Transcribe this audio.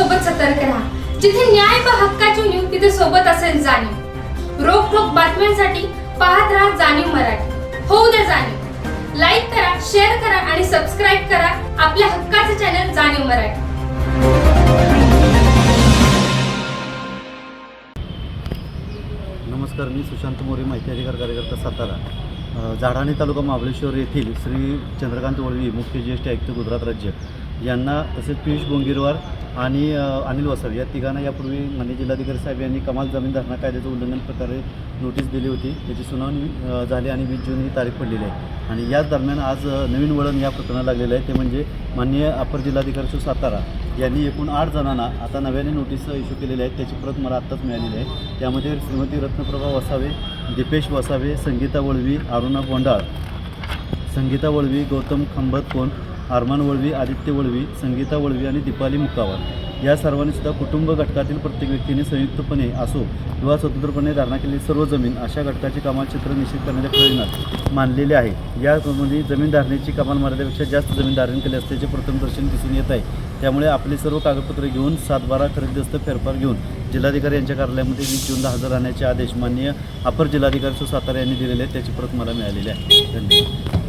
सोबत सतर्क राहा. जिथे न्याय व हक्काची न्यूज तिथे सोबत असेल जाणीव. रोख ठोक बातम्यांसाठी पाहत राहा जाणीव मराठी. होऊ द्या जाणीव. लाईक करा शेअर करा आणि सबस्क्राईब करा आपल्या हक्काचे चॅनल जाणीव मराठी. नमस्कार मी सुशांत मोरे माहिती अधिकार कार्यकर्ता सातारा. झाडाणे तालुका महाबळेश्वर येथील श्री चंद्रकांत वळवी मुख्य ज्येष्ठ आयुक्त गुजरात राज्य. यांना तसेच पियुष बोंगीरवार आणि अनिल वसर या तिघांना यापूर्वी माननीय जिल्हाधिकारी साहेब यांनी कमाल जमीन धारणा कायद्याचं उल्लंघन प्रकारे नोटीस दिली होती. त्याची सुनावणी झाली आणि वीस जून ही तारीख पडलेली आहे. आणि याच दरम्यान आज नवीन वळण या प्रकरणाला लागलेलं आहे. ते म्हणजे माननीय अपर जिल्हाधिकारी श्री सातारा यांनी एकूण आठ जणांना आता नव्याने नोटीस इश्यू केलेल्या आहेत. त्याची प्रत मला आत्ताच मिळालेली आहे. त्यामध्ये श्रीमती रत्नप्रभा वसावे दीपेश वसावे संगीता वळवी अरुणा गोंडाळ संगीता वळवी गौतम खंबतकोन आरमान वळवी आदित्य वळवी संगीता वळवी आणि दीपाली मुक्कावर. या सर्वांनी सुद्धा कुटुंब घटकातील प्रत्येक व्यक्तीने संयुक्तपणे असो किंवा स्वतंत्रपणे धारणा केलेली सर्व जमीन अशा घटकाची कमाल क्षेत्र निश्चित करण्याच्या प्रयोजनात मानलेले आहे. यामध्ये जमीन धारणेची कमाल मर्यादेपेक्षा जास्त जमीन धारण केली असल्याचे प्रथम दर्शन दिसून येत आहे. त्यामुळे आपले सर्व कागदपत्रे घेऊन सातबारा खरेदीस्त फेरफार घेऊन जिल्हाधिकारी यांच्या कार्यालयामध्ये वीस जूनला हजर राहण्याचे आदेश माननीय अपर जिल्हाधिकारी सु सातारा यांनी दिलेले आहेत. त्याची प्रत मला मिळालेली आहे. धन्यवाद.